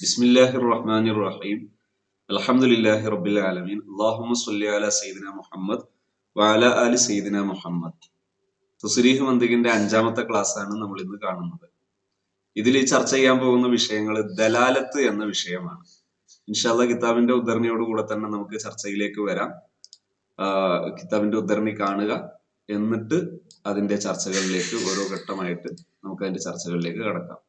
ബിസ്മില്ലാഹിർ റഹ്മാനിർ റഹീം അലഹമുല്ലാഹി റബ്ബിൽ ആലമീൻ അള്ളാഹുമ സല്ലി അല സയ്യിദിന മുഹമ്മദ് വാല അലി സൈദിന മുഹമ്മദ്. തുസരീഹ് മന്ദിഗിന്റെ അഞ്ചാമത്തെ ക്ലാസ്സാണ് നമ്മൾ ഇന്ന് കാണുന്നത്. ഇതിൽ ചർച്ച ചെയ്യാൻ പോകുന്ന വിഷയങ്ങൾ ദലാലത്ത് എന്ന വിഷയമാണ്. ഇൻഷാല്ല കിതാബിന്റെ ഉദ്ധരണിയോടുകൂടെ തന്നെ നമുക്ക് ചർച്ചയിലേക്ക് വരാം. കിതാബിന്റെ ഉദ്ധരണി കാണുക എന്നിട്ട് അതിന്റെ ചർച്ചകളിലേക്ക് ഓരോ ഘട്ടമായിട്ട് നമുക്ക് അതിന്റെ ചർച്ചകളിലേക്ക് കടക്കാം.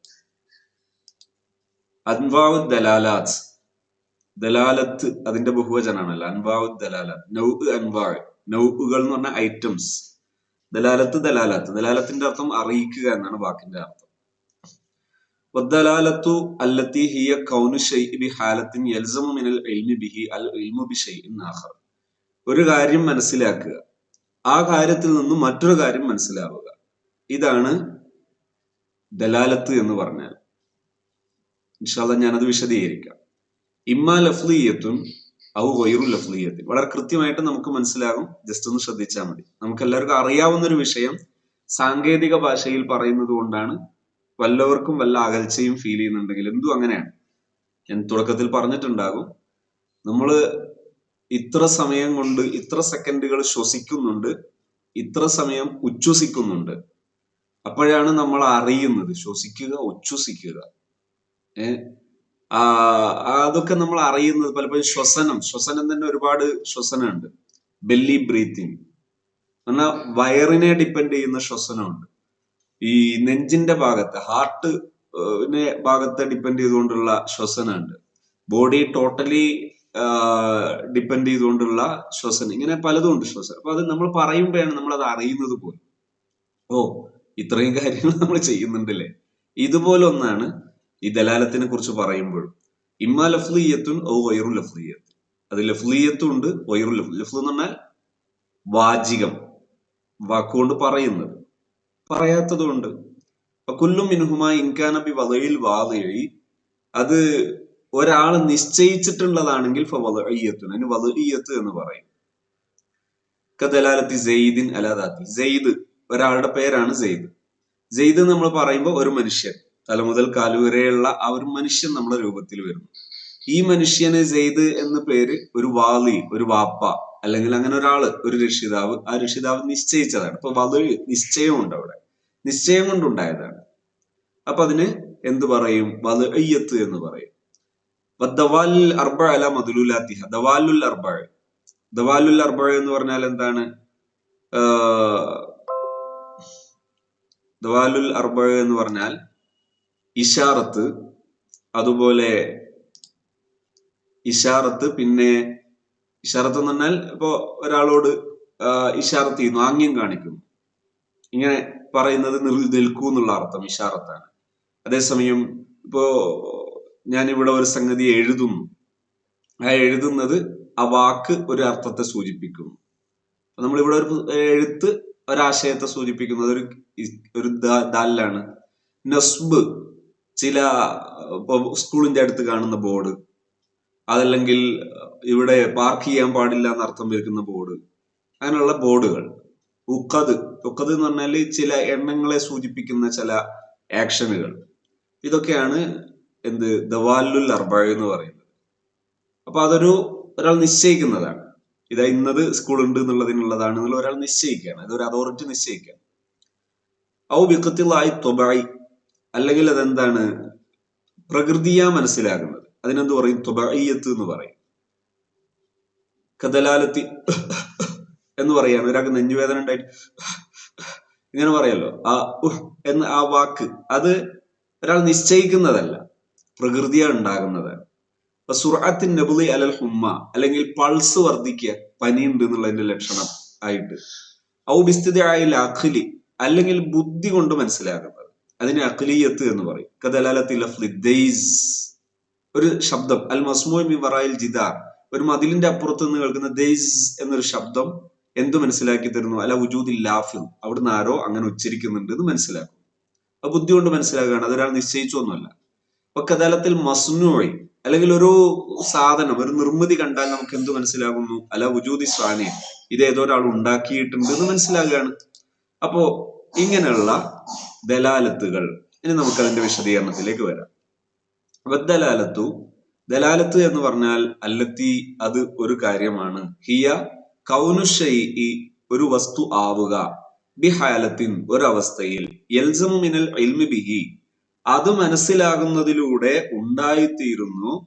അൻവാവു ദലാലാത്ത്. ദലാലത്ത് അതിന്റെ ബഹുവചനാണല്ലോ. അൻവാവു ദലാലാത്ത്. നൗ അൻവാ നൗകൾ എന്ന് പറഞ്ഞ ഐറ്റംസ്. ദലാലത്ത് ദലാലത്ത്. ദലാലത്തിന്റെ അർത്ഥം അറിയിക്കുക എന്നാണ് വാക്കിന്റെ അർത്ഥം. ഹിയ കൗനു ഷൈഇ ബിഹാലത്തിൻ യൽസമു മിനൽ ഇൽമി ബിഹി അൽ ഇൽമു ബിഷൈഇൻ ആഖർ. ഒരു കാര്യം മനസ്സിലാക്കുക. ആ കാര്യത്തിൽ നിന്നും മറ്റൊരു കാര്യം മനസ്സിലാവുക. ഇതാണ് ദലാലത്ത് എന്ന് പറഞ്ഞാൽ. ഇൻഷാല്ല ഞാനത് വിശദീകരിക്കാം. ഇമ്മ ലഫ്ലിയത്തും ഔ വൈറു ലഫ്ലിയത്തും വളരെ കൃത്യമായിട്ട് നമുക്ക് മനസ്സിലാകും. ജസ്റ്റ് ഒന്ന് ശ്രദ്ധിച്ചാൽ മതി. നമുക്ക് എല്ലാവർക്കും അറിയാവുന്ന ഒരു വിഷയം സാങ്കേതിക ഭാഷയിൽ പറയുന്നത് കൊണ്ടാണ്. വല്ലവർക്കും വല്ല അകൽച്ചയും ഫീൽ ചെയ്യുന്നുണ്ടെങ്കിൽ എന്തും അങ്ങനെയാണ്. ഞാൻ തുടക്കത്തിൽ പറഞ്ഞിട്ടുണ്ടാകും. നമ്മൾ ഇത്ര സമയം കൊണ്ട് ഇത്ര സെക്കൻഡുകൾ ശ്വസിക്കുന്നുണ്ട്. ഇത്ര സമയം ഉച്ഛ്വസിക്കുന്നുണ്ട് അപ്പോഴാണ് നമ്മൾ അറിയുന്നത്. ശ്വസിക്കുക ഉച്ഛ്വസിക്കുക അതൊക്കെ നമ്മൾ അറിയുന്നത് പലപ്പോഴും ശ്വസനം. ശ്വസനം തന്നെ ഒരുപാട് ശ്വസനമുണ്ട്. ബെല്ലി ബ്രീത്തിങ് എന്നാൽ വയറിനെ ഡിപ്പെൻഡ് ചെയ്യുന്ന ശ്വസനമുണ്ട്. ഈ നെഞ്ചിന്റെ ഭാഗത്ത് ഹാർട്ട് ഭാഗത്തെ ഡിപ്പെൻഡ് ചെയ്തുകൊണ്ടുള്ള ശ്വസനമുണ്ട്. ബോഡി ടോട്ടലി ഡിപ്പെൻഡ് ചെയ്തുകൊണ്ടുള്ള ശ്വസനം. ഇങ്ങനെ പലതും ഉണ്ട് ശ്വസനം. അപ്പൊ അത് നമ്മൾ പറയുമ്പോഴാണ് നമ്മൾ അത് അറിയുന്നത് പോലും. ഓ ഇത്രയും കാര്യങ്ങൾ നമ്മൾ ചെയ്യുന്നുണ്ടല്ലേ? ഇതുപോലെ ഒന്നാണ് ഈ ദലാലത്തിനെ കുറിച്ച് പറയുമ്പോൾ ഇമ്മ ലഫ്ലിയത്തുൻ ഓ വൈറു ലഫ്ലിയത്ത് അത് ലഫ്ലിയത്തും ഉണ്ട് വൈറു ലഫ് ലഫ്ലു എന്ന് പറഞ്ഞാൽ വാചികം വാക്കുകൊണ്ട് പറയുന്നത് പറയാത്തതുകൊണ്ട്. കുല്ലും മിൻഹുമ ഇൻകാനബി വലയിൽ വാതഴി അത് ഒരാൾ നിശ്ചയിച്ചിട്ടുള്ളതാണെങ്കിൽ അതിന് വലയ്യത്ത് എന്ന് പറയും. കദലാലത്തി സെയ്ദിൻ അലാദാത്തി സെയ്ദ് ഒരാളുടെ പേരാണ് സെയ്ദ്. സെയ്ദ് നമ്മൾ പറയുമ്പോൾ ഒരു മനുഷ്യൻ. തല മുതൽ കാലുവരെയുള്ള ആ ഒരു മനുഷ്യൻ നമ്മുടെ രൂപത്തിൽ വരുന്നു ഈ മനുഷ്യന് സെയ്ദ് എന്ന പേര് ഒരു വാലി ഒരു വാപ്പ അല്ലെങ്കിൽ അങ്ങനെ ഒരാൾ ഒരു രക്ഷിതാവ് ആ രക്ഷിതാവ് നിശ്ചയിച്ചതാണ്. അപ്പൊ വധു നിശ്ചയമുണ്ട് അവിടെ. നിശ്ചയം കൊണ്ടുണ്ടായതാണ് അപ്പൊ അതിന് എന്ത് പറയും? വധു അയ്യത്ത് എന്ന് പറയും. ദവാലുൽ അർബ അല മധുലുലാത്തിഹ ദവാലുൽ അർബ ദവാലുൽ അർബ എന്ന് പറഞ്ഞാൽ എന്താണ്? ദവാലുൽ അർബ എന്ന് പറഞ്ഞാൽ ഇഷാറത്ത് അതുപോലെ ഇഷാറത്ത് പിന്നെ ഇഷാറത്ത് എന്ന് പറഞ്ഞാൽ ഇപ്പോ ഒരാളോട് ഇഷാറത്ത് ചെയ്യുന്നു ആംഗ്യം കാണിക്കുന്നു ഇങ്ങനെ പറയുന്നത് നിൽക്കൂ എന്നുള്ള അർത്ഥം ഇഷാറത്താണ് അതേസമയം ഇപ്പോ ഞാനിവിടെ ഒരു സംഗതി എഴുതുന്നു. ആ എഴുതുന്നത് ആ വാക്ക് ഒരു അർത്ഥത്തെ സൂചിപ്പിക്കുന്നു നമ്മൾ നമ്മളിവിടെ ഒരു എഴുത്ത് ഒരാശയത്തെ സൂചിപ്പിക്കുന്നത് ഒരു ഒരു ദാലാണ് നസ്ബ് ചില ഇപ്പൊ സ്കൂളിന്റെ അടുത്ത് കാണുന്ന ബോർഡ് അതല്ലെങ്കിൽ ഇവിടെ പാർക്ക് ചെയ്യാൻ പാടില്ല എന്ന് അർത്ഥം വരുന്ന ബോർഡ് അങ്ങനെയുള്ള ബോർഡുകൾ. ഉക്കത് ഉക്കത് എന്ന് പറഞ്ഞാൽ ചില എണ്ണങ്ങളെ സൂചിപ്പിക്കുന്ന ചില ആക്ഷനുകൾ. ഇതൊക്കെയാണ് എന്ത് ദവാലുൽ അർബ എന്ന് പറയുന്നത്. അപ്പൊ അതൊരു ഒരാൾ നിശ്ചയിക്കുന്നതാണ്. ഇതാ ഇന്നത് സ്കൂൾ ഉണ്ട് എന്നുള്ളതിനുള്ളതാണ് എന്നുള്ള ഒരാൾ നിശ്ചയിക്കുകയാണ്. അതൊരു അതോറിറ്റി നിശ്ചയിക്കുകയാണ്. ഔ ബിക്കത്തിലായി തൊബായി. അല്ലെങ്കിൽ അതെന്താണ്? പ്രകൃതിയാ മനസ്സിലാകുന്നത്. അതിനെന്ത് പറയും? തുബയ്യത്ത് എന്ന് പറയും. കദലാലത്തി എന്ന് പറയാണ്. ഒരാൾക്ക് നെഞ്ചുവേദന ഉണ്ടായിട്ട് ഇങ്ങനെ പറയല്ലോ. ആ എന്ന് ആ വാക്ക് അത് ഒരാൾ നിശ്ചയിക്കുന്നതല്ല. പ്രകൃതിയാണ് ഉണ്ടാകുന്നത്. അപ്പൊ സുറാത്തിൻ നബുലി അലൽ ഹുമ്മ അല്ലെങ്കിൽ പൾസ് വർദ്ധിക്കുക ഉണ്ട് എന്നുള്ളതിന്റെ ലക്ഷണം ആയിട്ട്. ഔ വിസ്തൃതി ആയ ലാഖലി അല്ലെങ്കിൽ ബുദ്ധി കൊണ്ട് മനസ്സിലാകുന്നത് അതിനെ അഖിലീയത്ത് എന്ന് പറയും. കദലാലത്തിൽ ഒരു ശബ്ദം. അൽ മസ്മോ വറായിൽ ജിദാർ. ഒരു മതിലിന്റെ അപ്പുറത്ത് നിന്ന് കേൾക്കുന്ന ദൈസ് എന്നൊരു ശബ്ദം എന്ത് മനസ്സിലാക്കി തരുന്നു? അല്ല ഉജൂദി ലാഫിൽ അവിടുന്ന് ആരോ അങ്ങനെ ഉച്ചരിക്കുന്നുണ്ട് എന്ന് മനസ്സിലാക്കും അപ്പൊ ബുദ്ധി കൊണ്ട് മനസ്സിലാക്കുകയാണ്. അതൊരാൾ നിശ്ചയിച്ചൊന്നുമല്ല അപ്പൊ കദാലത്തിൽ മസ്നോയി അല്ലെങ്കിൽ ഒരു സാധനം ഒരു നിർമ്മിതി കണ്ടാൽ നമുക്ക് എന്ത് മനസ്സിലാകുന്നു? അല്ല ഉജൂദി സ്വാനെ ഇത് ഏതോ ഒരാൾ ഉണ്ടാക്കിയിട്ടുണ്ട് എന്ന് മനസ്സിലാകുകയാണ്. അപ്പോ ഇങ്ങനെയുള്ള ദലാലത്തുകൾ. ഇനി നമുക്ക് അതിന്റെ വിശദീകരണത്തിലേക്ക് വരാം. ദലാലത്തു ദലാലത്ത് എന്ന് പറഞ്ഞാൽ അല്ലത്തി അത് ഒരു കാര്യമാണ്. ഹിയ കൗനുഷൈ ഒരു വസ്തു ആവുക. ബിഹാലത്തിൻ ഒരവസ്ഥയിൽ. യൽസമു മിനൽ ഇൽമി ബിഹി. അത് മനസ്സിലാകുന്നതിലൂടെ ഉണ്ടായിത്തീരുന്നു.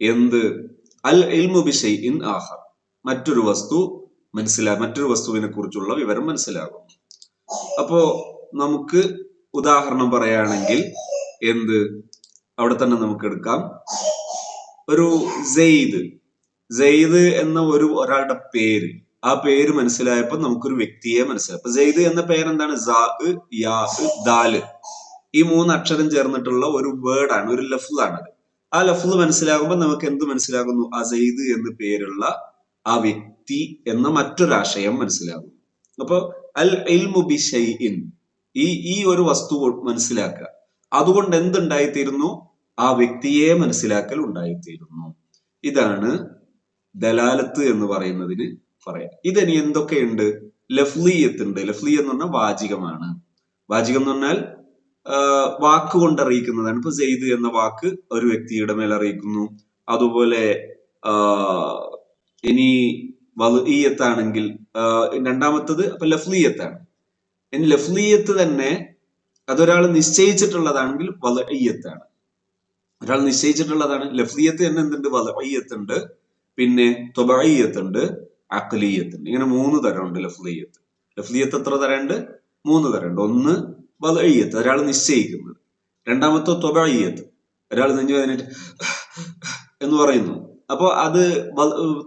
എന്ത്? അൽ ഇൽമു ബിഷൈ ഇൻ ആഹർ. മറ്റൊരു വസ്തു മനസ്സിലാ മറ്റൊരു വസ്തുവിനെ കുറിച്ചുള്ള വിവരം മനസ്സിലാകും അപ്പോ നമുക്ക് ഉദാഹരണം പറയുകയാണെങ്കിൽ എന്ത്? അവിടെ തന്നെ നമുക്ക് എടുക്കാം. ഒരു സെയ്ദ്. സെയ്ദ് എന്ന ഒരു ഒരാളുടെ പേര്. ആ പേര് മനസ്സിലായപ്പോൾ നമുക്കൊരു വ്യക്തിയെ മനസ്സിലായി. അപ്പൊ സെയ്ദ് എന്ന പേരെന്താണ്? യാ ദാൽ. ഈ മൂന്ന് അക്ഷരം ചേർന്നിട്ടുള്ള ഒരു വേർഡാണ് ഒരു ലഫ്ലാണ് അത് ആ ലഫ് മനസ്സിലാകുമ്പോൾ നമുക്ക് എന്ത് മനസ്സിലാകുന്നു? ആ സെയ്ദ് എന്ന പേരുള്ള ആ വ്യക്തി എന്ന മറ്റൊരാശയം മനസ്സിലാകും അപ്പൊ അൽ ഇൽമു ബി ഷൈഇൻ. ഈ ഈ ഒരു വസ്തു മനസ്സിലാക്കുക. അതുകൊണ്ട് എന്തുണ്ടായിത്തീരുന്നു? ആ വ്യക്തിയെ മനസ്സിലാക്കൽ ഉണ്ടായിത്തീരുന്നു. ഇതാണ് ദലാലത്ത് എന്ന് പറയുന്നതിന് പറയാം ഇതിനി എന്തൊക്കെയുണ്ട്? ലഫ്ലിയത്ത് ഉണ്ട് ലഫ്ലി എന്ന് പറഞ്ഞാൽ വാചികമാണ്. വാചികം എന്ന് പറഞ്ഞാൽ വാക്ക് കൊണ്ട് അറിയിക്കുന്നതാണ് ഇപ്പൊ സെയ്ദ് എന്ന വാക്ക് ഒരു വ്യക്തിയുടെ മേൽ അറിയിക്കുന്നു. അതുപോലെ ഇനി വലുഈയത്താണെങ്കിൽ രണ്ടാമത്തത് അപ്പൊ ലഫ്ലിയത്താണ്. ഇനി ലഫ്ലിയത്ത് തന്നെ അതൊരാൾ നിശ്ചയിച്ചിട്ടുള്ളതാണെങ്കിൽ വലയ്യത്താണ് ഒരാൾ നിശ്ചയിച്ചിട്ടുള്ളതാണ്. ലഫ്ലിയത്ത് തന്നെ എന്തുണ്ട്? വലയ്യത്തുണ്ട് പിന്നെ തൊബയ്യത്തുണ്ട് അക്കലീയത്തുണ്ട് ഇങ്ങനെ മൂന്ന് തരമുണ്ട് ലഫ്ലിയത്ത്. ലഫ്ലിയത്ത് എത്ര തരമുണ്ട്? മൂന്ന് തരമുണ്ട്. ഒന്ന് വലയ്യത്ത് ഒരാൾ നിശ്ചയിക്കുന്നത്. രണ്ടാമത്തെ തൊബയ്യത്ത് ഒരാൾ നെഞ്ചു വേദനയിട്ട് എന്ന് പറയുന്നു. അപ്പോ അത്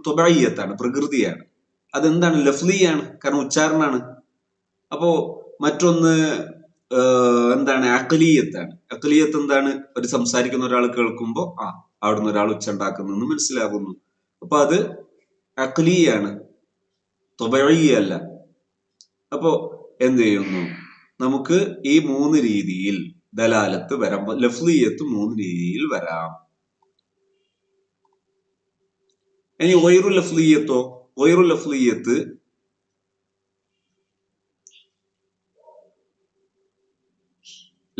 തൊബയ്യത്താണ് പ്രകൃതിയാണ്. അതെന്താണ്? ലഫ്ലിയാണ്. കാരണം ഉച്ചാരണമാണ് അപ്പോ മറ്റൊന്ന് എന്താണ്? അക്കലീയത്താണ് അക്കലീയത്ത് എന്താണ്? ഒരു സംസാരിക്കുന്ന ഒരാൾ കേൾക്കുമ്പോൾ ആ അവിടുന്ന് ഒരാൾ ഉച്ചണ്ടാക്കുന്നെന്ന് മനസ്സിലാകുന്നു. അപ്പൊ അത് അക്ലിയാണ് തൊബഴിയല്ല അപ്പോ എന്ത് ചെയ്യുന്നു? നമുക്ക് ഈ മൂന്ന് രീതിയിൽ ദലാലത്ത് വരാം. ലഫ്ലിയത്ത് മൂന്ന് രീതിയിൽ വരാം. ഇനി ഒയറു ലഫ്ലിയത്തോ വൈറു ലഫ്ലിയത്ത്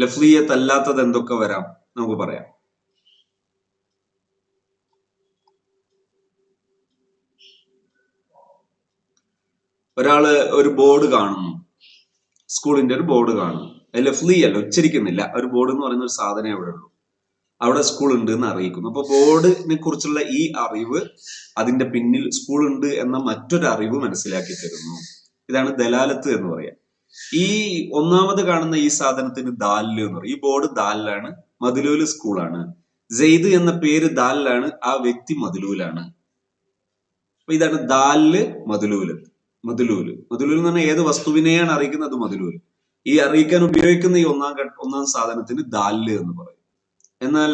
ലഫ്ലിയത്ത് അല്ലാത്തത് എന്തൊക്കെ വരാം? നമുക്ക് പറയാം. ഒരാൾ ഒരു ബോർഡ് കാണുന്നു. സ്കൂളിന്റെ ഒരു ബോർഡ് കാണുന്നു. ലഫ്ലി അല്ല ഉച്ചരിക്കുന്നില്ല. ഒരു ബോർഡ് എന്ന് പറയുന്ന ഒരു സാധനം എവിടെ ഉള്ളൂ. അവിടെ സ്കൂൾ ഉണ്ട് എന്ന് അറിയിക്കുന്നു. അപ്പൊ ബോർഡിനെ കുറിച്ചുള്ള ഈ അറിവ് അതിന്റെ പിന്നിൽ സ്കൂൾ ഉണ്ട് എന്ന മറ്റൊരു അറിവ് മനസ്സിലാക്കി തരുന്നു. ഇതാണ് ദലാലത്ത് എന്ന് പറയാം. ഈ ഒന്നാമത് കാണുന്ന ഈ സാധനത്തിന് ദാൽ എന്ന് പറയും. ഈ ബോർഡ് ദാലിലാണ് മതിലൂൽ സ്കൂളാണ് ജെയ്ദ് എന്ന പേര് ദാലിലാണ് ആ വ്യക്തി മതിലൂലാണ്. അപ്പൊ ഇതാണ് ദാൽ മതിലൂൽ. മതിലൂൽ. മതിലൂൽ എന്ന് പറഞ്ഞാൽ ഏത് വസ്തുവിനെയാണ് അറിയിക്കുന്നത്? അത് മതിലൂൽ. ഈ അറിയിക്കാൻ ഉപയോഗിക്കുന്ന ഈ ഒന്നാം ഒന്നാം സാധനത്തിന് ദാൽ എന്ന് പറയും. എന്നാൽ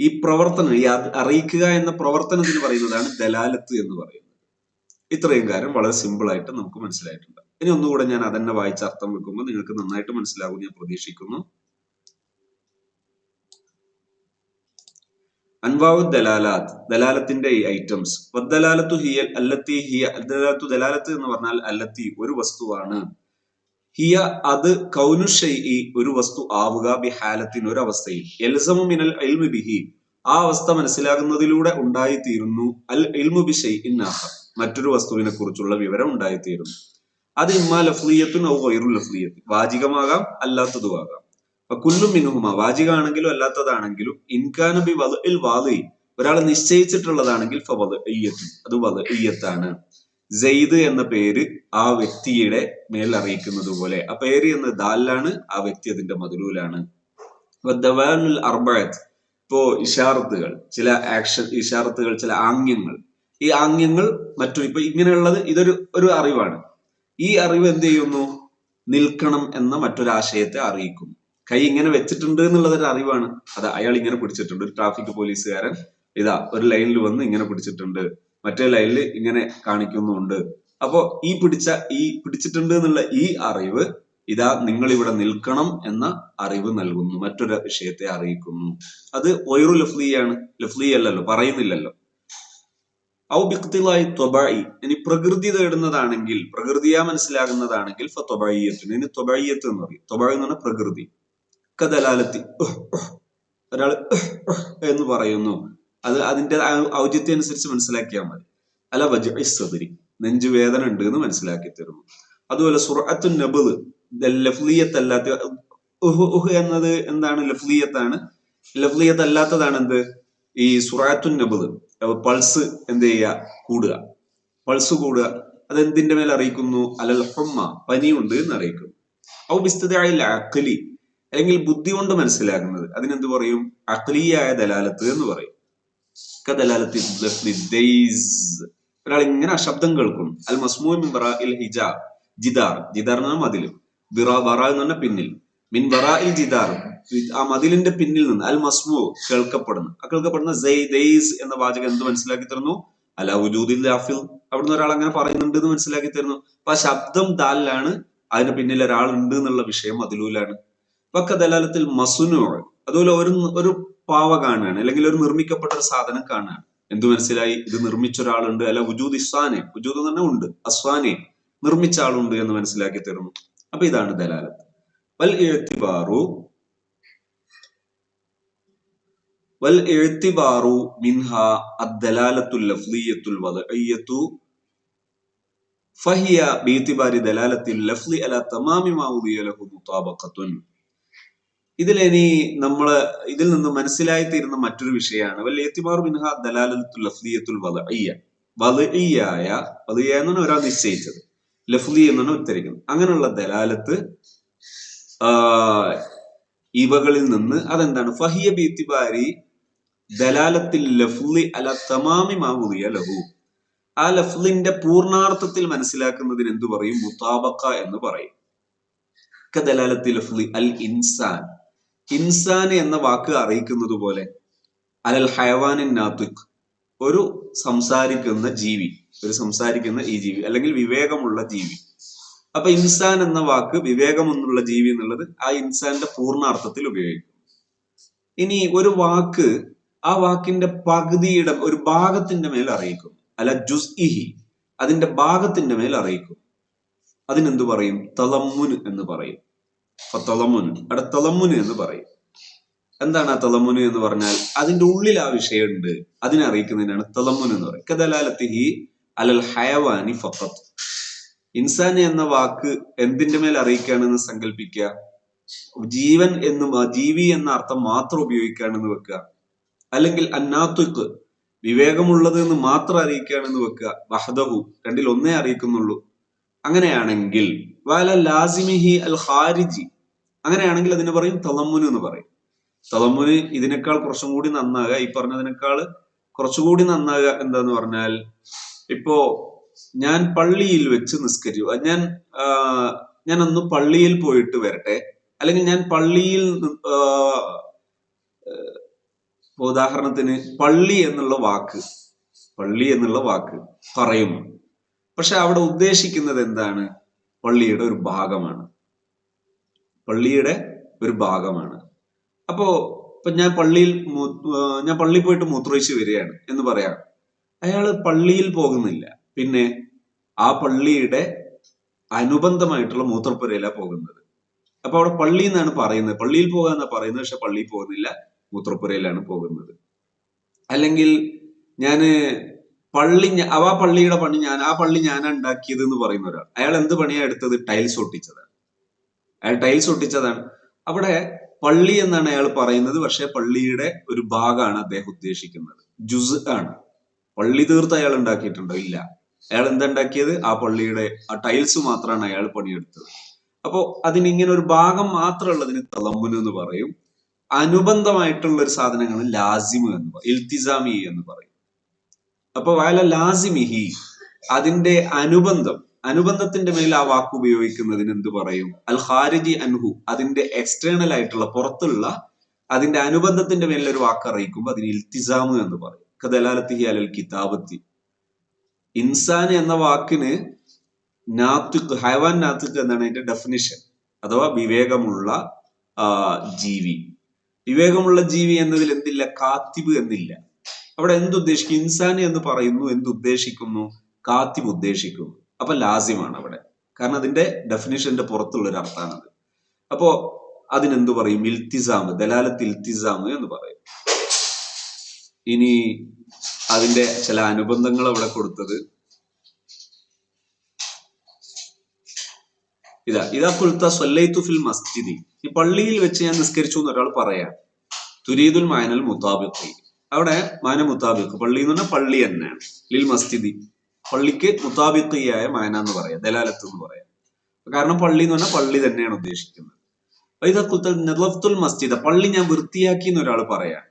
ഈ പ്രവർത്തനം ഈ അറിയിക്കുക എന്ന പ്രവർത്തനത്തിന് പറയുന്നതാണ് ദലാലത്ത് എന്ന് പറയുന്നത്. ഇത്രയും കാര്യം വളരെ സിമ്പിൾ ആയിട്ട് നമുക്ക് മനസ്സിലായിട്ടുണ്ട്. ഇനി ഒന്നുകൂടെ ഞാൻ അതന്നെ വായിച്ച അർത്ഥം വെക്കുമ്പോൾ നിങ്ങൾക്ക് നന്നായിട്ട് മനസ്സിലാകും ഞാൻ പ്രതീക്ഷിക്കുന്നു. അൻവാവു ദലാലാത്ത് ദലാലത്തിന്റെ ഈ ഐറ്റംസ്. വദ്ദലാലത്തു ഹിയൽ അല്ലത്തി ഹിയ ദലാലത്തു ദലാലത്ത് എന്ന് പറഞ്ഞാൽ അല്ലത്തി ഒരു വസ്തുവാണ്. ഹിയ അത് കൗനുഷൈ ഒരു വസ്തു ആവുക ബി ഹാലത്തിൻ ഒരു അവസ്ഥയിൽ എൽസമു മിനൽ ഇൽമു ബിഹി. ആ അവസ്ഥ മനസ്സിലാകുന്നതിലൂടെ ഉണ്ടായിത്തീരുന്നു. അൽ ഇൽമു ബിഷൈ ആഹർ മറ്റൊരു വസ്തുവിനെ കുറിച്ചുള്ള വിവരം ഉണ്ടായിത്തീരുന്നു. അത് ഇമ്മാ ലഫ്ലിയത്തുൻ ഔ വൈറു ലഫ്ലിയത്ത്. വാചികമാകാം അല്ലാത്തതുമാകാം. കുല്ലും മിനുഹുമ വാചികാണെങ്കിലും അല്ലാത്തതാണെങ്കിലും ഇൻകാന ബി വൽ വാദി. ഒരാൾ നിശ്ചയിച്ചിട്ടുള്ളതാണെങ്കിൽ അത് വലയ്യത്താണ് സെയ്ദ് എന്ന പേര് ആ വ്യക്തിയുടെ മേൽ അറിയിക്കുന്നത് പോലെ. ആ പേര് എന്ന ദാലിലാണ് ആ വ്യക്തി അതിന്റെ മതിലൂലാണ്. അർബത്ത് ഇപ്പോ ഇഷാറത്തുകൾ ചില ആക്ഷൻ ഇഷാറത്തുകൾ ചില ആംഗ്യങ്ങൾ. ഈ ആംഗ്യങ്ങൾ മറ്റു ഇപ്പൊ ഇങ്ങനെയുള്ളത് ഇതൊരു ഒരു അറിവാണ്. ഈ അറിവ് എന്ത് ചെയ്യുന്നു? നിൽക്കണം എന്ന മറ്റൊരാശയത്തെ അറിയിക്കും കൈ ഇങ്ങനെ വെച്ചിട്ടുണ്ട് എന്നുള്ളത് ഒരു അറിവാണ്. അത് അയാൾ ഇങ്ങനെ പിടിച്ചിട്ടുണ്ട്. ഒരു ട്രാഫിക് പോലീസുകാരൻ ഇതാ ഒരു ലൈനിൽ വന്ന് ഇങ്ങനെ പിടിച്ചിട്ടുണ്ട്. മറ്റേ ലൈനിൽ ഇങ്ങനെ കാണിക്കുന്നുണ്ട്. അപ്പോ ഈ പിടിച്ച ഈ പിടിച്ചിട്ടുണ്ട് എന്നുള്ള ഈ അറിവ് ഇതാ നിങ്ങൾ ഇവിടെ നിൽക്കണം എന്ന അറിവ് നൽകുന്നു. മറ്റൊരു വിഷയത്തെ അറിയിക്കുന്നു. അത് ഒയറു ആണ്. ലഫ്ലി അല്ലല്ലോ പറയുന്നില്ലല്ലോ. ഔ ബിക്തിലായി ത്വബായി ഇനി പ്രകൃതി തേടുന്നതാണെങ്കിൽ പ്രകൃതിയാ മനസ്സിലാകുന്നതാണെങ്കിൽ തൊബായിയത്തിന് ഇനി ത്വബായിയത്ത് എന്ന് പറയും. ത്വബായി എന്ന് പറഞ്ഞാൽ പ്രകൃതി. കദലാലത്തി. ഒരാൾ എന്ന് പറയുന്നു. അത് അതിന്റെ ഔചിത്യം അനുസരിച്ച് മനസ്സിലാക്കിയാൽ മതി. അല്ല വജ സദരി നെഞ്ചുവേദന ഉണ്ട് എന്ന് മനസ്സിലാക്കി തരുന്നു അതുപോലെ സുറഅത്തു നബുദ് ലഫ്ലിയത്ത് അല്ലാത്ത എന്നത് എന്താണ്? ലഫ്ലിയത്താണ്. ലഫ്ലിയത്ത് അല്ലാത്തതാണ് എന്ത്? ഈ സുറാത്തു നബുദ് പൾസ് എന്ത് ചെയ്യുക? കൂടുക. പൾസ് കൂടുക. അത് എന്തിന്റെ മേൽ അറിയിക്കുന്നു? അലൽ ഹുമ്മ പനിയുണ്ട് എന്ന് അറിയിക്കുന്നു. ഔ ബിസ്തദായിൽ അഖലി അല്ലെങ്കിൽ ബുദ്ധി കൊണ്ട് മനസ്സിലാക്കുന്നത്. അതിനെന്ത് പറയും? അഖലിയായ ദലാലത്ത് എന്ന് പറയും. ഒരാൾ ഇങ്ങനെ ശബ്ദം കേൾക്കും. അൽ മസ്മൂ മിൻ ജിദാർ. ജിദാർ എന്ന് പറഞ്ഞാൽ മതിൽ എന്ന് പിന്നിൽ. മിൻ ബറാഇൽ ജിദാർ. ആ മതിലിന്റെ പിന്നിൽ നിന്ന് അൽ മസ്മു കേൾക്കപ്പെടുന്ന. ആ കേൾക്കപ്പെടുന്ന എന്ന വാചകം എന്ത് മനസ്സിലാക്കി തരുന്നു? അല ഉജൂദിൽ ലാഫിൽ. അവിടുന്ന് ഒരാൾ അങ്ങനെ പറയുന്നുണ്ട് എന്ന് മനസ്സിലാക്കി തരുന്നു. അപ്പൊ ആ ശബ്ദം ദാലിലാണ്. അതിന് പിന്നിൽ ഒരാൾ ഉണ്ട് എന്നുള്ള വിഷയം അതിലൂലാണ് വക്ക ദലാലത്തിൽ മസുനു അതുപോലെ ഒരു ഒരു പാവ കാണുകയാണ് അല്ലെങ്കിൽ ഒരു നിർമ്മിക്കപ്പെട്ട ഒരു സാധനം കാണുകയാണ്. എന്തു മനസ്സിലായി? ഇത് നിർമ്മിച്ച ഒരാളുണ്ട്. അല്ല ഉജൂദ് ഇസ്വാനെ ഉജൂദ് തന്നെ ഉണ്ട്. അസ്വാനെ നിർമ്മിച്ച ആളുണ്ട് എന്ന് മനസ്സിലാക്കി തരുന്നു. അപ്പൊ ഇതാണ് ദലാലത്ത്. വൽ എഴുത്തിബാറു വൽ എഴുത്തിബാറു മിൻഹ അദ്ദലാലത്തുൽ ലഫ്ലിയത്തുൽ വദഇയ്യത്തു ഫഹിയ ബീത്തിബാരി ദലാലത്തിൽ ലഫ്ലി അല തമാമി മാ ഉദിയ ലഹു മുതാബഖത്തുൻ ഇതിലിനി നമ്മൾ ഇതിൽ നിന്ന് മനസ്സിലായി തീരുന്ന മറ്റൊരു വിഷയമാണ് മിൻഹ ദലാലത്തുൽ ലഫ്ലിയത്തുൽ എന്നാണ് ഒരാൾ നിശ്ചയിച്ചത്. ലഫ്ലി എന്നാണ് ഉത്തരിക്കുന്നത് അങ്ങനെയുള്ള ദലാലത്ത് ഇവകളിൽ നിന്ന് അതെന്താണ്? ഫഹിയ ബീത്തിബാരി ദലാലത്തിൽ ലഫ്ലി അല തമാമി മാവുദിയ ലഹു. ആ ലഫ്ലിന്റെ പൂർണാർത്ഥത്തിൽ മനസ്സിലാക്കുന്നതിന് എന്തു പറയും? മുതാബക്ക എന്ന് പറയും. ദലാലത്തിൽ ലഫ്ലി അൽ ഇൻസാൻ. ഇൻസാൻ എന്ന വാക്ക് അറിയിക്കുന്നത് പോലെ അലൽ ഹയവാനിൻ നാത്തുക് ഒരു സംസാരിക്കുന്ന ജീവി ഒരു സംസാരിക്കുന്ന ഈ ജീവി അല്ലെങ്കിൽ വിവേകമുള്ള ജീവി. അപ്പൊ ഇൻസാൻ എന്ന വാക്ക് വിവേകം എന്നുള്ള ജീവി എന്നുള്ളത് ആ ഇൻസാന്റെ പൂർണാർത്ഥത്തിൽ ഉപയോഗിക്കും ഇനി ഒരു വാക്ക് ആ വാക്കിന്റെ പകുതിയുടെ ഒരു ഭാഗത്തിന്റെ മേൽ അറിയിക്കും അല്ല ജുസ് ഇഹി അതിന്റെ ഭാഗത്തിന്റെ മേൽ അറിയിക്കും അതിനെന്തു പറയും? തലമ്മുൻ എന്ന് പറയും. തളമ്മുന് അവിടെ തളമ്മുന് എന്ന് പറയും. എന്താണ് ആ തളമ്മുന് എന്ന് പറഞ്ഞാൽ? അതിന്റെ ഉള്ളിൽ ആ വിഷയമുണ്ട്. അതിനെ അറിയിക്കുന്നതിനാണ് തളമ്മുന് എന്ന് പറയും. കദലാലത്തിഹി അലൽ ഹയവാനി ഫഖത്ത് ഇൻസാൻ എന്ന വാക്ക് എന്തിന്റെ മേൽ അറിയിക്കുകയാണെന്ന് സങ്കല്പിക്കുക ജീവൻ എന്ന് ജീവി എന്ന അർത്ഥം മാത്രം ഉപയോഗിക്കുകയാണെന്ന് വെക്കുക. അല്ലെങ്കിൽ അന്നാത്തുക്ക് വിവേകമുള്ളത് എന്ന് മാത്രം അറിയിക്കുകയാണെന്ന് വെക്കുക. വഹദഹു രണ്ടിൽ ഒന്നേ അറിയിക്കുന്നുള്ളൂ. അങ്ങനെയാണെങ്കിൽ വല ലാസിമിഹി അൽ ഖാരിജി. അങ്ങനെയാണെങ്കിൽ അതിന് പറയും തലമുന് എന്ന് പറയും. തലമുന് ഇതിനേക്കാൾ കുറച്ചും കൂടി നന്നാകുക ഈ പറഞ്ഞതിനേക്കാൾ കുറച്ചുകൂടി നന്നാകുക എന്താന്ന് പറഞ്ഞാൽ ഇപ്പോ ഞാൻ പള്ളിയിൽ വെച്ച് നിസ്കരിച്ചു. ഞാൻ ഞാൻ ഒന്ന് പള്ളിയിൽ പോയിട്ട് വരട്ടെ. അല്ലെങ്കിൽ ഞാൻ പള്ളിയിൽ ഉദാഹരണത്തിന് പള്ളി എന്നുള്ള വാക്ക് പള്ളി എന്നുള്ള വാക്ക് പറയുന്നു പക്ഷെ അവിടെ ഉദ്ദേശിക്കുന്നത് എന്താണ്? പള്ളിയുടെ ഒരു ഭാഗമാണ്. പള്ളിയുടെ ഒരു ഭാഗമാണ്. അപ്പോ ഇപ്പൊ ഞാൻ പള്ളിയിൽ ഞാൻ പള്ളി പോയിട്ട് മൂത്രമൊഴിച്ച് വരികയാണ് എന്ന് പറയാം. അയാൾ പള്ളിയിൽ പോകുന്നില്ല. പിന്നെ ആ പള്ളിയുടെ അനുബന്ധമായിട്ടുള്ള മൂത്രപ്പുരയില പോകുന്നത്. അപ്പൊ അവിടെ പള്ളി എന്നാണ് പറയുന്നത്. പള്ളിയിൽ പോകാന്നാ പറയുന്നത്. പക്ഷെ പള്ളിയിൽ പോകുന്നില്ല. മൂത്രപ്പുരയിലാണ് പോകുന്നത്. അല്ലെങ്കിൽ ഞാൻ പള്ളി അവ പള്ളിയുടെ പണി ഞാൻ ആ പള്ളി ഞാൻ ഉണ്ടാക്കിയത് എന്ന് പറയുന്ന ഒരാൾ. അയാൾ എന്ത് പണിയാണ് എടുത്തത്? ടൈൽസ് ഒട്ടിച്ചതാണ്. അയാൾ ടൈൽസ് ഒട്ടിച്ചതാണ്. അവിടെ പള്ളി എന്നാണ് അയാൾ പറയുന്നത്. പക്ഷെ പള്ളിയുടെ ഒരു ഭാഗമാണ് അദ്ദേഹം ഉദ്ദേശിക്കുന്നത്. ജുസ് ആണ്. പള്ളി തീർത്ത് അയാൾ ഉണ്ടാക്കിയിട്ടുണ്ടോ? ഇല്ല. അയാൾ എന്തുണ്ടാക്കിയത് ആ പള്ളിയുടെ ആ ടൈൽസ് മാത്രമാണ് അയാൾ പണിയെടുത്തത്. അപ്പോ അതിനിങ്ങനെ ഒരു ഭാഗം മാത്രമുള്ളതിന് തളമ്പുന എന്ന് പറയും. അനുബന്ധമായിട്ടുള്ള ഒരു സാധനങ്ങൾ ലാസിമ് എന്ന് പറയും ഇൽത്തിസാമി എന്ന് പറയും. അപ്പൊ വയല ലാസിമിഹി അതിന്റെ അനുബന്ധം അനുബന്ധത്തിന്റെ മേൽ ആ വാക്ക് ഉപയോഗിക്കുന്നതിന് എന്ത് പറയും? അൽ ഖാരിജി അൻഹു അതിന്റെ എക്സ്റ്റേണൽ ആയിട്ടുള്ള പുറത്തുള്ള അതിന്റെ അനുബന്ധത്തിന്റെ മേലിൽ ഒരു വാക്ക് അറിയിക്കുമ്പോൾ അതിന് ഇൽത്തിസാമ് എന്ന് പറയും. കിതാബത്തി. ഇൻസാൻ എന്ന വാക്കിന് നാത്തുക്ക് ഹൈവാൻ നാത്തുക്ക് എന്നാണ് അതിന്റെ ഡെഫിനിഷൻ അഥവാ വിവേകമുള്ള ജീവി. വിവേകമുള്ള ജീവി എന്നതിൽ എന്തില്ല? കാത്തിബ് എന്നില്ല. അവിടെ എന്തുദ്ദേശിക്കും? ഇൻസാൻ എന്ന് പറയുന്നു എന്തുദ്ദേശിക്കുന്നു? കാത്തിബ് ഉദ്ദേശിക്കുന്നു. അപ്പൊ ലാസിമാണ് അവിടെ. കാരണം അതിന്റെ ഡെഫിനിഷന്റെ പുറത്തുള്ള ഒരു അർത്ഥമാണത്. അപ്പോ അതിനെന്ത് പറയും? ഇൽത്തിസാം ദലാലത്ത് ഇൽത്തിസാം എന്ന് പറയും. ഇനി അതിന്റെ ചില അനുബന്ധങ്ങൾ അവിടെ കൊടുത്തത് ഇതാ ഇതാ കുൽത്ത സൊല്ലൈത്തു ഫിൽ മസ്ജിദി. ഈ പള്ളിയിൽ വെച്ച് ഞാൻ നിസ്കരിച്ചു എന്ന് ഒരാൾ പറയാം. തുരീദുൽ മായനൽ മുത്താബിഖി അവിടെ മാന മുതാബിഖ് പള്ളി എന്ന് പറഞ്ഞാൽ പള്ളി തന്നെയാണ് ലിൽ മസ്ജിദി. പള്ളിക്ക് മുതാബിഖിയായ മാന എന്ന് പറയാം ദലാലത്ത് എന്ന് പറയാം. കാരണം പള്ളി എന്ന് പറഞ്ഞാൽ പള്ളി തന്നെയാണ് ഉദ്ദേശിക്കുന്നത്. നെലഫ്തുൽ മസ്ജിദ പള്ളി ഞാൻ വൃത്തിയാക്കി എന്ന് ഒരാൾ പറയാം.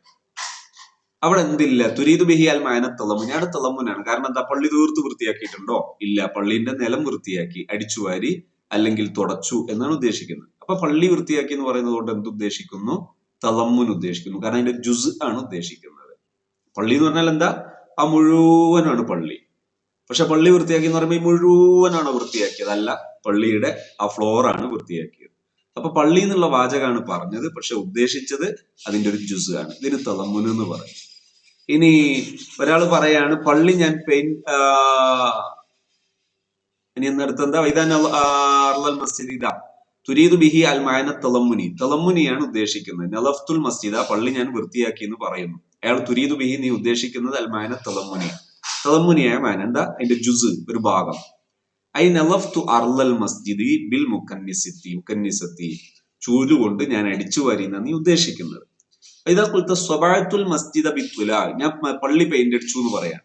അവിടെ എന്തില്ല തുരീദ് ബിഹി അൽ മായന തിളമു ഞാൻ തിളമുനാണ് കാരണം എന്താ പള്ളി തീർത്ത് വൃത്തിയാക്കിയിട്ടുണ്ടോ? ഇല്ല പള്ളിന്റെ നിലം വൃത്തിയാക്കി അടിച്ചുവാരി അല്ലെങ്കിൽ തുടച്ചു എന്നാണ് ഉദ്ദേശിക്കുന്നത്. അപ്പൊ പള്ളി വൃത്തിയാക്കി എന്ന് പറയുന്നത് കൊണ്ട് എന്ത് ഉദ്ദേശിക്കുന്നു തളമ്മുൻ ഉദ്ദേശിക്കുന്നു. കാരണം അതിന്റെ ജുസ് ആണ് ഉദ്ദേശിക്കുന്നത്. പള്ളി എന്ന് പറഞ്ഞാൽ എന്താ? ആ മുഴുവനാണ് പള്ളി. പക്ഷെ പള്ളി വൃത്തിയാക്കി എന്ന് പറയുമ്പോൾ ഈ മുഴുവനാണ് വൃത്തിയാക്കിയത്. അല്ല പള്ളിയുടെ ആ ഫ്ലോറാണ് വൃത്തിയാക്കിയത്. അപ്പൊ പള്ളി എന്നുള്ള വാചകമാണ് പറഞ്ഞത് പക്ഷെ ഉദ്ദേശിച്ചത് അതിന്റെ ഒരു ജുസ് ആണ് ഇതിന് തലമുന എന്ന് പറയും. ഇനി ഒരാൾ പറയാണ് പള്ളി ഞാൻ പെയിൻ ഇനി എന്നടുത്ത് എന്താ? വൈദാൻ മസ്ജിദ് തുരീദ് ബിഹി അൽ മായന തലമുനി. തലമുനിയാണ് ഉദ്ദേശിക്കുന്നത്. നലഫ്തുൽ മസ്ജിദ പള്ളി ഞാൻ വൃത്തിയാക്കി എന്ന് പറയുന്നു. അയാൾ തുരീതു ബിഹി നീ ഉദ്ദേശിക്കുന്നത് അൽമാന തലമുനി തലമുനിയായ മാൻ എന്താ? അതിന്റെ ജുസ് ഒരു ഭാഗം. ഐ നലഫ്തു അർലൽ മസ്ജിദി ബിൽ മുക്കന്നിസത്തി മുക്കന്നിസത്തി ചൂലുകൊണ്ട് ഞാൻ അടിച്ചു വരിയെന്ന നീ ഉദ്ദേശിക്കുന്നത്. ഇതാ സ്വഭാവത്തുൽ മസ്ജിദ ബിത്തുല ഞാൻ പള്ളി പെയിന്റ് അടിച്ചു എന്ന് പറയാം.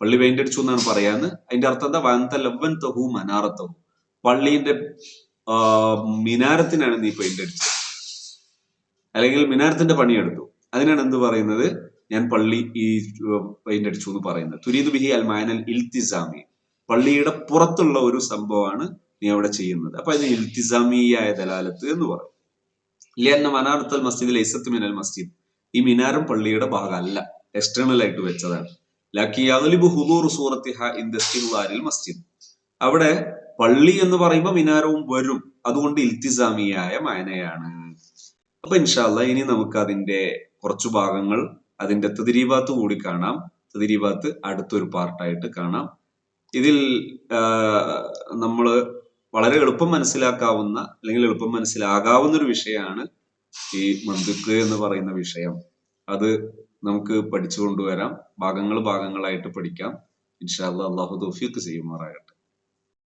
പള്ളി പെയിന്റ് അടിച്ചു എന്നാണ് പറയാന്ന്. അതിന്റെ അർത്ഥം എന്താ? വന്ത ലവൻ തഹു മനാറത്തഹു. പള്ളിന്റെ മിനാരത്തിനാണ് നീ പെയിന്റ് അടിച്ചത്. അല്ലെങ്കിൽ മിനാരത്തിന്റെ പണിയെടുത്തു. അതിനാണ് എന്ത് പറയുന്നത്? ഞാൻ പള്ളി ഈ പെയിന്റ് അടിച്ചു എന്ന് പറയുന്നത്. തുരീദ് ബിഹി അൽ മാനൽ ഇൽത്തിസാമി. പള്ളിയുടെ പുറത്തുള്ള ഒരു സംഭവമാണ് നീ അവിടെ ചെയ്യുന്നത്. അപ്പൊ അതിന് ഇൽത്തിസാമിയായ ദലാലത്ത് എന്ന് പറയും. ലിയന്ന മനാർത്തൽ മസ്ജിദ് ലൈസത്ത് മിനൽ മസ്ജിദ്. ഈ മിനാരം പള്ളിയുടെ ഭാഗമല്ല. എക്സ്റ്റേണൽ ആയിട്ട് വെച്ചതാണ്. ലക്കി അഗ്ലിബു ഹുദൂർ സൂറത്തിഹ ഇൻ ദസ്തിഹുലാരിൽ മസ്ജിദ്. അവിടെ പള്ളി എന്ന് പറയുമ്പോൾ മിനാരവും വരും. അതുകൊണ്ട് ഇൽത്തിസാമിയായ മായനയാണ് അപ്പൊ ഇൻഷാല്ല ഇനി നമുക്ക് അതിന്റെ കുറച്ചു ഭാഗങ്ങൾ അതിന്റെ തതിരീബാത്ത് കൂടി കാണാം. തതിരീബാത്ത് അടുത്തൊരു പാർട്ടായിട്ട് കാണാം. ഇതിൽ നമ്മൾ വളരെ എളുപ്പം മനസ്സിലാക്കാവുന്ന അല്ലെങ്കിൽ എളുപ്പം മനസ്സിലാകാവുന്ന ഒരു വിഷയമാണ് ഈ മന്ത്രിക്ക് എന്ന് പറയുന്ന വിഷയം. അത് നമുക്ക് പഠിച്ചു കൊണ്ടുവരാം. ഭാഗങ്ങൾ ഭാഗങ്ങളായിട്ട് പഠിക്കാം. ഇൻഷാല്ല അള്ളാഹു തൗഫീഖ് ചെയ്യുമാറാകട്ടെ.